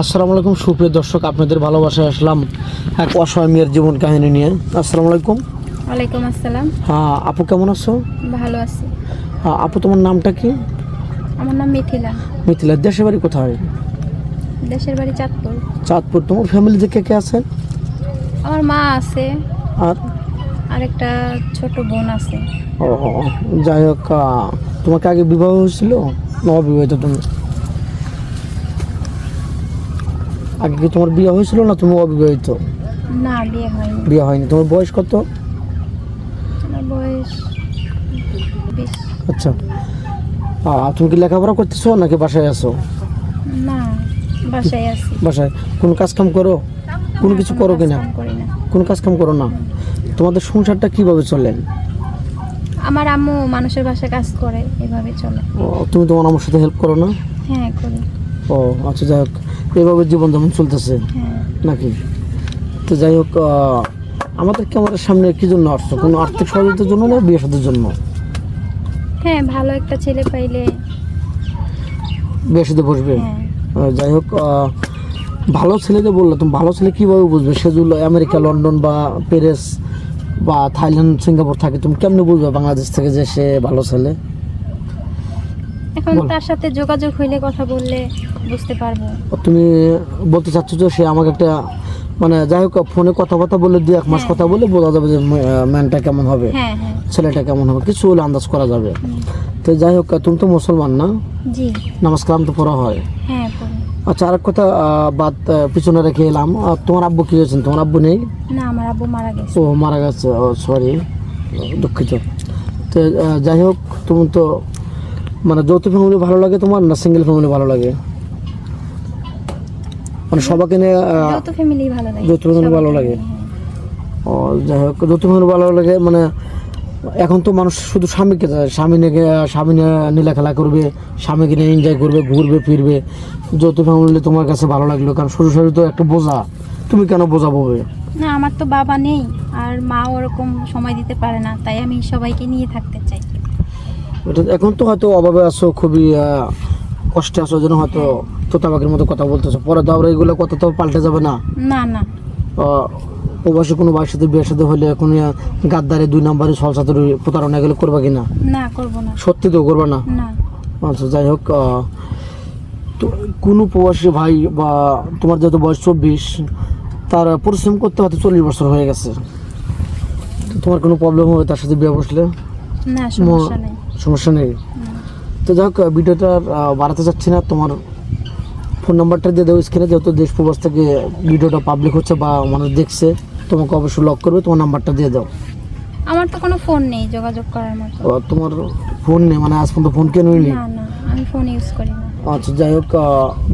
আসসালামু আলাইকুম সুপ্রিয় দর্শক আপনাদের ভালোবাসায় আসলাম এক অসহায় মেয়ের জীবন কাহিনী নিয়ে। আসসালামু আলাইকুম। ওয়ালাইকুম আসসালাম। হ্যাঁ আপু কেমন আছো? ভালো আছি। হ্যাঁ, আপু তোমার নামটা কি? আমার নাম মিথিলা। মিথিলা দেশের বাড়ি কোথায়? দেশের বাড়ি চাঁদপুর। চাঁদপুর তোমার ফ্যামিলিতে কে কে আছেন আমার মা আছে। আর? আর একটা ছোট বোন আছে। ও যাই হোক তোমাকে আগে বিবাহ হয়েছিল? না অবিবাহিত তুমি? আগে কি তোমার বিয়ে হয়েছিল না তুমি অবিবাহিত? না বিয়ে হয়নি। বিয়ে হয়নি। তোমার বয়স কত? বয়স আচ্ছা। তুমি কি লেখাপড়া করতেছো নাকি বাসায় আছো? না বাসায় আছি। বাসায়। কোনো কাজ কাম করো? কোনো কিছু করো কিনা কোনো? কাজ কাম করো না? তোমাদের সংসারটা কীভাবে চলে? আমার আম্মু মানুষের বাসায় কাজ করে এভাবে চলে। ও, তুমি তোমার আমার সাথে হেল্প করো না? হ্যাঁ করি। ও আচ্ছা যাই হোক। জীবন যেমন চলতেছে হ্যাঁ। নাকি? তো যাই হোক আমাদের ক্যামেরার সামনে কি জন্য আসছো? কোনো আর্থিক সহযোগিতার জন্য না বিয়ে সাথের জন্য? হ্যাঁ ভালো একটা ছেলে পাইলে। বিয়ে সাথে বসবে? হ্যাঁ। যাই হোক ভালো ছেলেকে বলল তুমি ভালো ছেলে কীভাবে বুঝবে? সে যদি আমেরিকা লন্ডন বা প্যারিস বা থাইল্যান্ড সিঙ্গাপুর থাকে তুমি কেমনে বুঝবে বাংলাদেশ থেকে যে সে ভালো ছেলে? এখন তার সাথে যোগাযোগ হইলে কথা বললে বুঝতে পারব। তুমি বলতে চাচ্ছ যে সে আমাকে একটা মানে যাই হোক ফোনে কথাবার্তা বলে দু এক মাস হ্যাঁ। কথা বলে বোঝা যাবে যে ম্যানটা কেমন হবে হ্যাঁ হ্যাঁ। ছেলেটা কেমন হবে কিছু হলে আন্দাজ করা যাবে। তো যাই হোক তুমি তো মুসলমান না? নামাজ কালাম তো পড়া হয়। আচ্ছা আরেক কথা বাদ পিছনে রেখে এলাম। তোমার আব্বু কি হয়েছেন? তোমার আব্বু নেই? না আমার আব্বু মারা গেছে। ও মারা গেছে। সরি দুঃখিত। তো যাই হোক তুমি তো মানে যৌথ ফ্যামিলি ভালো লাগে তোমার না সিঙ্গেল ফ্যামিলি ভালো লাগে? মানে সবাইকে নিয়ে যৌথ ফ্যামিলি ভালো লাগে। যৌথ সবার ভালো লাগে? ও যাই হোক যৌথ ফ্যামিলি ভালো লাগে মানে এখন তো মানুষ শুধু স্বামীকে স্বামী নিয়ে স্বামী নিয়ে নীলা খেলা করবে স্বামীকে নিয়ে এনজয় করবে ঘুরবে ফিরবে। যৌথ ফ্যামিলি তোমার কাছে ভালো লাগল কারণ শ্বশুর শাশুড়ি তো একটা বোঝা। তুমি কেন বোঝা বলবে। না আমার তো বাবা নেই আর মা ওরকম সময় দিতে পারে না তাই আমি সবাইকে নিয়ে থাকতে এখন তো হয়তো অভাবে আছো খুবই কষ্টে আছো যেন হয়তো তোতাবাকের মতো কথা বলতেছো। পরে তো আবার এগুলো কথা তো পাল্টে যাবে না। না না। প্রবাসী কোনো ভাইয়ের সাথে বিয়ের সাথে হলে এখন গাদ্দারে দুই নম্বরে সব সাথে প্রতারণা এগুলো করবা কিনা? না করব না। সত্যি তো করবা না? না। আচ্ছা যাই হোক তো কোনো প্রবাসী ভাই বা তোমার যেহেতু বয়স চব্বিশ তার পরিশ্রম করতে হয়তো চল্লিশ বছর হয়ে গেছে। তোমার কোনো প্রবলেম হবে তার সাথে বিয়ে বসলে? না সমস্যা নেই। সমস্যা নেই। তো যাই হোক ভিডিওটা বাড়াতে চাচ্ছি না। তোমার ফোন নাম্বারটা দিয়ে দেবো স্ক্রিনে যেহেতু দেশ প্রবাস থেকে ভিডিওটা পাবলিক হচ্ছে বা মানুষ দেখছে তোমাকে অবশ্যই লক করবে। তোমার নাম্বারটা দিয়ে দাও। আমার তো কোনো ফোন নেই যোগাযোগ করার মতো। তোমার ফোন নেই মানে আজ পর্যন্ত ফোন কেন নিলি না না আমি ফোন ইউজ করি না। আচ্ছা যাই হোক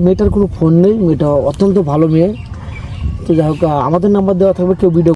মেয়েটার কোনো ফোন নেই মেয়েটা অত্যন্ত ভালো মেয়ে। তো যাই হোক আমাদের নাম্বার দেওয়া থাকবে কেউ ভিডিও